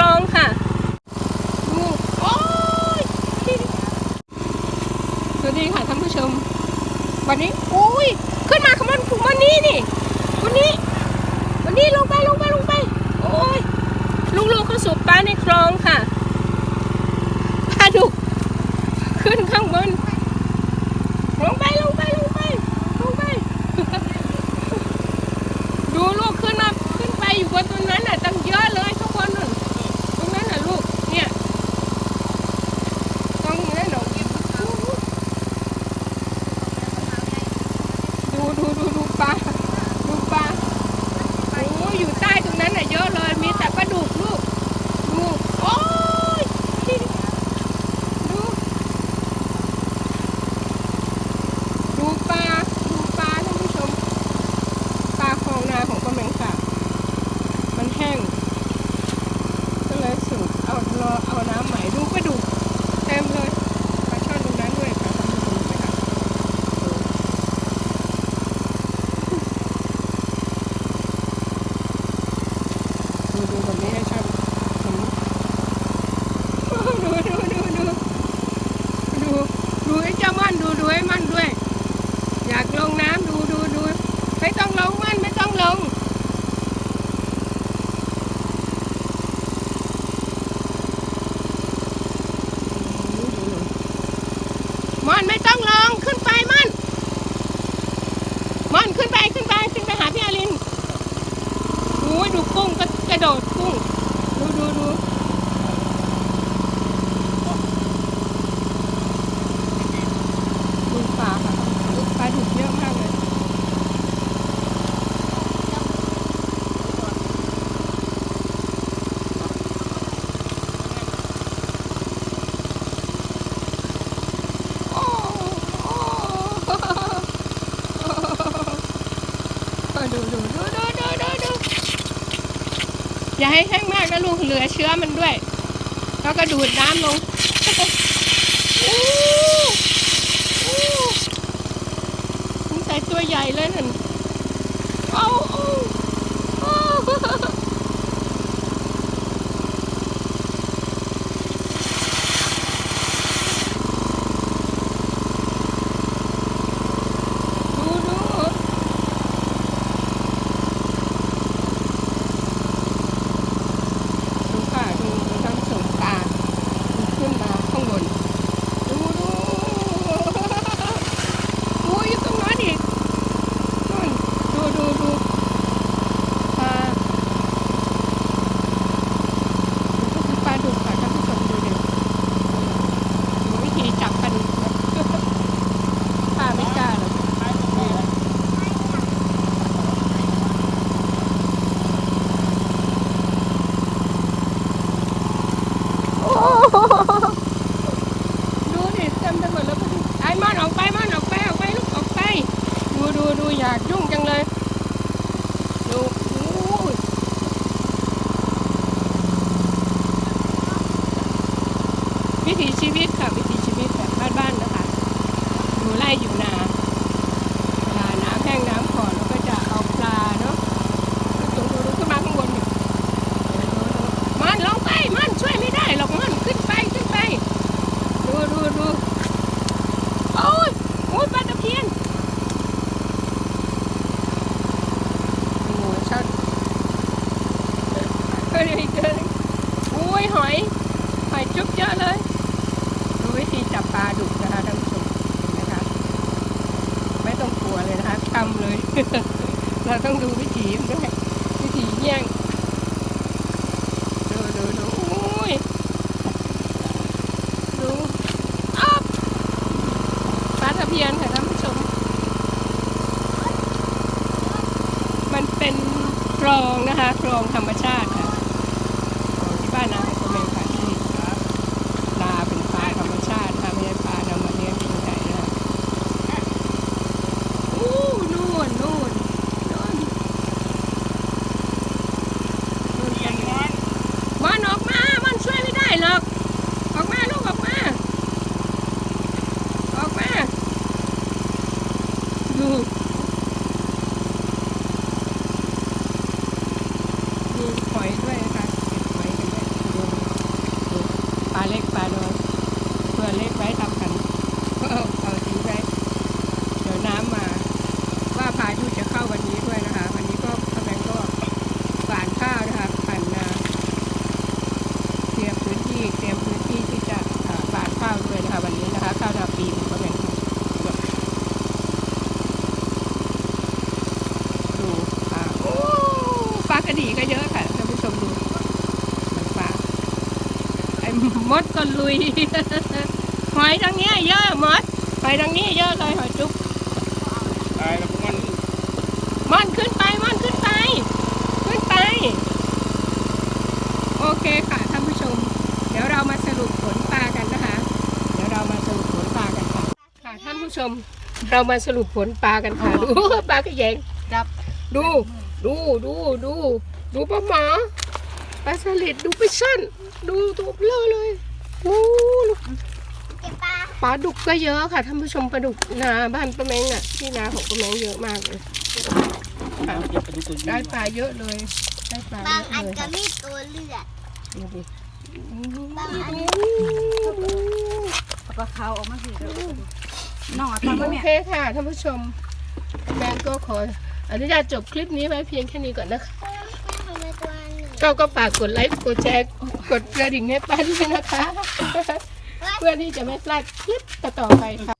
รองค่ะโอ้ยสวัสดีค่ะท่านผู้ชม วันนี้อุ้ยขึ้นมาขมันวันนี้นี่วันนี้ วันนี้ลงไปลงไปลงไป โอ้ยลูกๆเข้าสู่ป้าในคลองค่ะปลาดุกขึ้นข้างบนลงไปลงไปลงไปลงไป ดูลูกขึ้นมาขึ้นไปอยู่บนต้นนั้นน่ะตั้งเยอะเลย เอาเอาน้ำใหม่ดูก็ดู Diyorum. อย่าให้แห้งมากนะลูกเหลือเชื้อมันด้วย แล้วก็ดูดน้ำลงใส่ตัวใหญ่เลยนั่นเอา nuôi nhà trúng chăn lên. ไยหอยจุ๊บเยอะเลยดูวิธีจับปลาดุกนะคะท่านผู้ชมนะคะไม่ต้องกลัวเลยนะคะทำเลย เราต้องดูวิธีด้วยวิธีแย่งดูดูดูโอ้ยดูอ๊อบปลาตะเพียนค่ะท่านผู้ชม มันเป็นคลองนะคะคลองธรรมชาติค่ะที่บ้านนา ดูดูหอยด้วยนะคะเหอยด้วยดูปลาเล็กปลาโดนเพื่อเล็กไว้ทำกันก็เอาเอาทิ้งไว้เดี๋ยวน้ำมา ว่าพายุจะเข้าวันนี้ด้วยนะคะ วันนี้ก็กำลังก็ฝานข้าวนะคะฝันนาเตรียมพื้นที่เตรียมพื้นที่ที่จะฝานข้าวด้วยนะคะ วันนี้นะคะข้าวนาปีมัน มดก็ลุย หอยทางเนี้ยเยอะมดหอยทางนี้เยอะเลยหอยจุ๊บตายแล้วพวกมันม่อนขึ้นไปม่อนขึ้นไป ขึ้นไป โอเคค่ะท่านผู้ชม เดี๋ยวเรามาสรุปผลปลากันนะคะ เดี๋ยวเรามาสรุปผลปลากันค่ะค่ะท่านผู้ชม เรามาสรุปผลปลากันค่ะดูปลากระแยงจับดู ดูดูดูดูปลาหมอ ปลาสลิดดูปลาช่อนดูตัวเบลอเลยโอ้ลูกเก็บปลาปลาดุกก็เยอะค่ะท่านผู้ชมปลาดุกนาบ้านป้าแมงอะที่นาของป้าแมงเยอะมากเลยค่ะเก็บไปดูตัวนี้ได้ปลาเยอะเลยได้ปลาบางเยอันอะเลยก็ค่ะมีตัวเลือดดูดิบางอันแล้วก็เขาออกมาสิเดี๋ยวน้องอะทำโอมาเนี่ย เคค่ะท่านผู้ชมป้าแมงก็ขออนุญาตจบคลิปนี้ไว้เพียงแค่นี้ก่อนนะคะ ทำไมตัวหนึ่ง ก็ก็ฝากกดไลค์กดแชร์กดกระดิ่งให้ป้าด้วยนะคะ เพื่อที่จะไม่พลาดคลิปต่อๆไปค่ะ